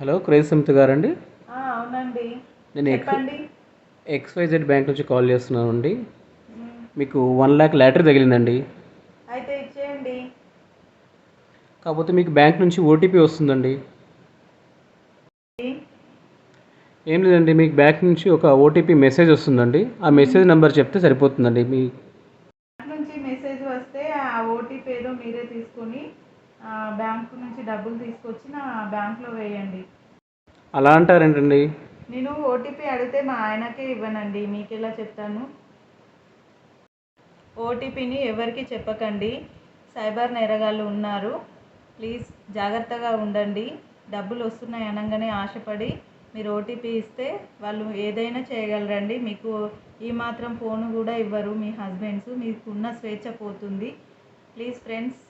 Hello craze సమితి గారండి? అవునండి. నేను ఎక్స్ ఎక్స్వైజెడ్ బ్యాంక్ నుంచి కాల్ చేస్తున్నాను అండి మీకు వన్ ల్యాక్ లాటరీ తగిలిందండి. అయితే ఇచ్చేయండి. కాకపోతే మీకు బ్యాంక్ నుంచి ఓటీపీ వస్తుందండి. ఏం లేదండి మీకు బ్యాంక్ నుంచి ఒక ఓటీపీ మెసేజ్ వస్తుందండి. ఆ మెసేజ్ నెంబర్ చెప్తే సరిపోతుందండి మీ బ్యాంక్ నుంచి మెసేజ్ వస్తే ఆ ఓటీపీ ఏదో మీరే తీసుకొని బ్యాంకు నుంచి డబ్బులు తీసుకొచ్చి నా బ్యాంక్లో వేయండి. అలా అంటారేంటండి? నేను ఓటీపీ అడిగితే మా ఆయనకే ఇవ్వనండి. మీకు ఎలా చెప్తాను? ఓటీపీని ఎవరికి చెప్పకండి. సైబర్ నేరగాళ్ళు ఉన్నారు. ప్లీజ్ జాగ్రత్తగా ఉండండి. డబ్బులు వస్తున్నాయి అనగానే ఆశపడి మీరు ఓటీపీ ఇస్తే వాళ్ళు ఏదైనా చేయగలరండి. మీకు ఈ మాత్రం ఫోన్ కూడా ఇవ్వరు. మీ హస్బెండ్స్ మీకున్న స్వేచ్ఛ పోతుంది. Please friends